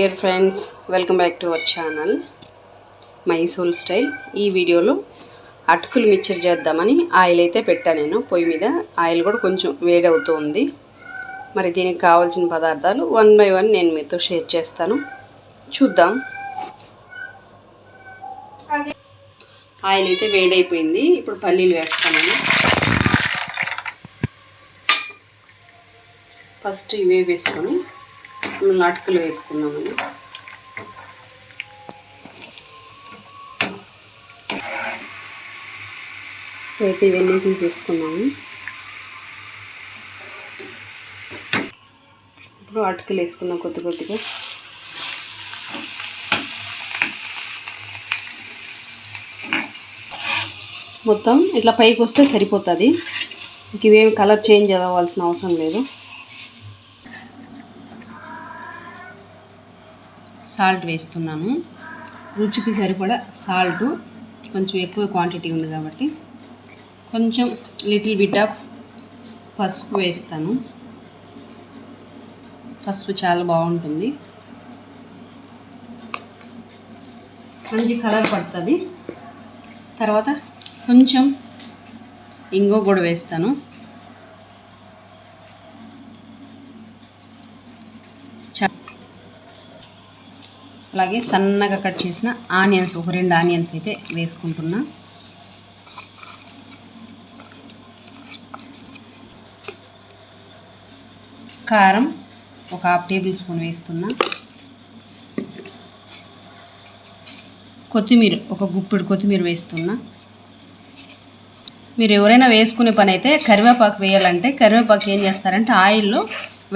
Welcome back to our channel. Mysore style. ఈ వీడియోలో అటుకులు మిక్చర్ చేద్దామని ఆయిల్ అయితే పెట్టా నేను. పొయ్యి మీద ఆయిల్ కూడా కొంచెం వేడవుతుంది. మరి దీనికి కావాల్సిన పదార్థాలు వన్ బై వన్ నేను మీతో షేర్ చేస్తాను. చూద్దాం. ఆయిల్ అయితే వేడైపోయింది. ఇప్పుడు పల్లీలు వేస్తాను ఫస్ట్ ఇవే వేసుకొని మళ్ళీ అటుకులు వేసుకున్నామని అయితే ఇవన్నీ తీసేసుకున్నాము. ఇప్పుడు అటుకులు వేసుకున్నాం కొద్ది కొద్దిగా. మొత్తం ఇట్లా పైకి వస్తే సరిపోతుంది. ఇంక ఇవేమి కలర్ చేంజ్ అవ్వాల్సిన అవసరం లేదు. సాల్ట్ వేస్తున్నాను. రుచికి సరిపడా సాల్ట్ కొంచెం ఎక్కువ క్వాంటిటీ ఉంది కాబట్టి. కొంచెం లిటిల్ బిట్ ఆఫ్ పసుపు వేస్తాను. పసుపు చాలా బాగుంటుంది. మంచి కలర్ పడుతుంది. తర్వాత కొంచెం ఇంగో కూడా వేస్తాను. అలాగే సన్నగా కట్ చేసిన ఆనియన్స్ ఒక రెండు ఆనియన్స్ అయితే వేసుకుంటున్నా. కారం ఒక హాఫ్ టేబుల్ స్పూన్ వేస్తున్నా. కొత్తిమీర ఒక గుప్పిడి కొత్తిమీర వేస్తున్నా. మీరు ఎవరైనా వేసుకునే పని అయితే కరివేపాకు వేయాలంటే కరివేపాకు ఏం చేస్తారంటే ఆయిల్లో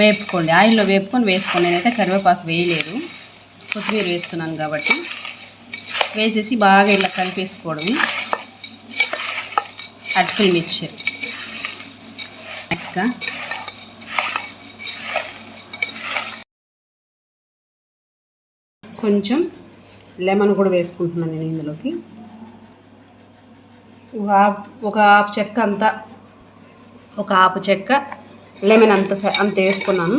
వేపుకోండి. ఆయిల్లో వేపుకొని వేసుకోండి. నేనైతే కరివేపాకు వేయలేదు. కొత్తిమీర వేస్తున్నాను కాబట్టి వేసేసి బాగా ఇలా కలిపేసుకోవడమే. అటుకులు మిక్చర్ నెక్స్ట్గా కొంచెం లెమన్ కూడా వేసుకుంటున్నాను నేను ఇందులోకి. ఒక హాఫ్ ఒక హాఫ్ చెక్క అంతా ఒక హాఫ్ చెక్క లెమన్ అంత అంత వేసుకున్నాను.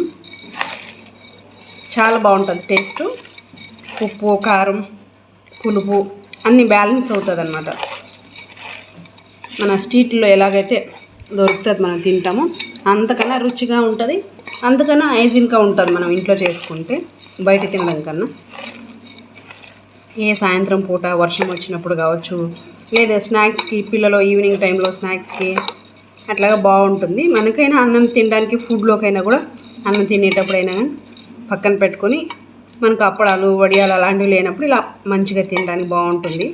చాలా బాగుంటుంది టేస్ట్. ఉప్పు కారం పులుపు అన్నీ బ్యాలెన్స్ అవుతుంది అనమాట మన స్ట్రీట్లో ఎలాగైతే దొరుకుతుంది మనం తింటామో అంతకన్నా రుచిగా ఉంటుంది అంతకన్నా హైజీన్గా ఉంటుంది మనం ఇంట్లో చేసుకుంటే బయట తినడం కన్నా. ఏ సాయంత్రం పూట వర్షం వచ్చినప్పుడు కావచ్చు లేదా స్నాక్స్కి పిల్లలు ఈవినింగ్ టైంలో స్నాక్స్కి అట్లాగా బాగుంటుంది. మనకైనా అన్నం తినడానికి ఫుడ్లోకైనా కూడా అన్నం తినేటప్పుడైనా కానీ పక్కన పెట్టుకొని మనకు అప్పడాలు వడియాలు అలాంటివి లేనప్పుడు ఇలా మంచిగా తినడానికి బాగుంటుంది.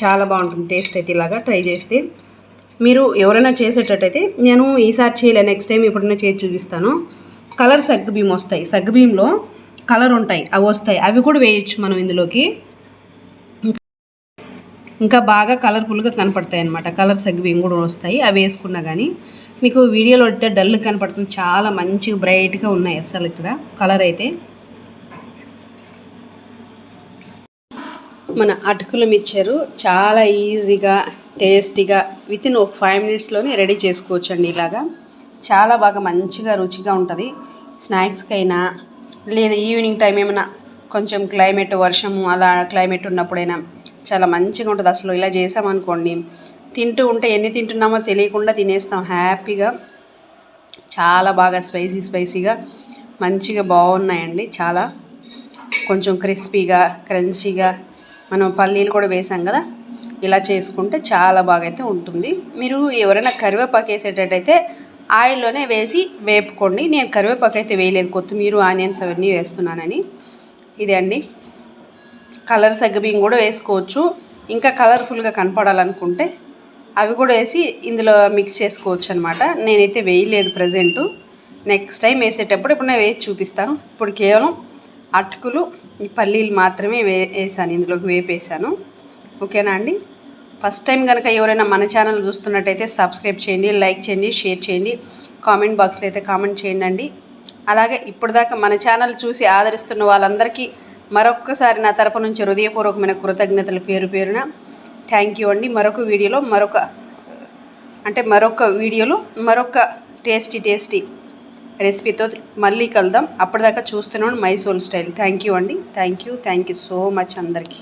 చాలా బాగుంటుంది. టేస్ట్ అయితే ఇలాగా ట్రై చేస్తే. మీరు ఎవరైనా చేసేటట్టయితే నేను ఈసారి చేయలే నెక్స్ట్ టైం ఎప్పుడైనా చేసి చూపిస్తాను. కలర్ సగ్గుబియ్యం వస్తాయి. సగ్గుబియ్యంలో కలర్ ఉంటాయి. అవి వస్తాయి. అవి కూడా వేయచ్చు మనం ఇందులోకి. ఇంకా బాగా కలర్ఫుల్గా కనపడతాయి అన్నమాట. కలర్ సగ్గుబియ్యం కూడా వస్తాయి. అవి వేసుకున్నా కానీ మీకు వీడియోలో అయితే డల్ కనపడుతుంది. చాలా మంచిగా బ్రైట్గా ఉన్నాయి అసలు ఇక్కడ కలర్ అయితే. మన అటుకుల మిక్చరు చాలా ఈజీగా టేస్టీగా విత్ ఇన్ ఒక ఫైవ్ మినిట్స్లోనే రెడీ చేసుకోవచ్చు అండి ఇలాగా. చాలా బాగా మంచిగా రుచిగా ఉంటుంది. స్నాక్స్కి అయినా లేదా ఈవినింగ్ టైం ఏమైనా కొంచెం క్లైమేట్ వర్షము అలా క్లైమేట్ ఉన్నప్పుడైనా చాలా మంచిగా ఉంటుంది. అసలు ఇలా చేసామనుకోండి తింటూ ఉంటే ఎన్ని తింటున్నామో తెలియకుండా తినేస్తాం. హ్యాపీగా చాలా బాగా స్పైసీ స్పైసీగా మంచిగా బాగున్నాయండి. చాలా కొంచెం క్రిస్పీగా క్రంచీగా మనం పల్లీలు కూడా వేసాం కదా ఇలా చేసుకుంటే చాలా బాగా అయితే ఉంటుంది. మీరు ఎవరైనా కరివేపాకు వేసేటట్టయితే ఆయిల్లోనే వేసి వేపుకోండి. నేను కరివేపాకు అయితే వేయలేదు కొత్తిమీర ఆనియన్స్ అవన్నీ వేస్తున్నానని. ఇదే అండి. కలర్ సగ్గుబియ్యం కూడా వేసుకోవచ్చు. ఇంకా కలర్ఫుల్గా కనపడాలనుకుంటే అవి కూడా వేసి ఇందులో మిక్స్ చేసుకోవచ్చు అనమాట నేనైతే వేయలేదు ప్రజెంటు. నెక్స్ట్ టైం వేసేటప్పుడు ఇప్పుడు నేను వేసి చూపిస్తాను. ఇప్పుడు కేవలం అటుకులు ఈ పల్లీలు మాత్రమే వే వేసాను ఇందులోకి వేపేసాను ఓకేనా అండి? ఫస్ట్ టైం కనుక ఎవరైనా మన ఛానల్ చూస్తున్నట్టయితే సబ్స్క్రైబ్ చేయండి లైక్ చేయండి షేర్ చేయండి కామెంట్ బాక్స్లో అయితే కామెంట్ చేయండి అండి అలాగే ఇప్పటిదాకా మన ఛానల్ చూసి ఆదరిస్తున్న వాళ్ళందరికీ మరొక్కసారి నా తరపు నుంచి హృదయపూర్వకమైన కృతజ్ఞతలు పేరు పేరున థ్యాంక్ యూ అండి. మరొక వీడియోలో మరొక అంటే మరొక వీడియోలో మరొక టేస్టీ టేస్టీ రెసిపీతో మళ్ళీ కలుద్దాం. అప్పటిదాకా చూస్తున్నాను మైసోల్ స్టైల్. థ్యాంక్ యూ అండి. Thank you thank you so much అందరికీ.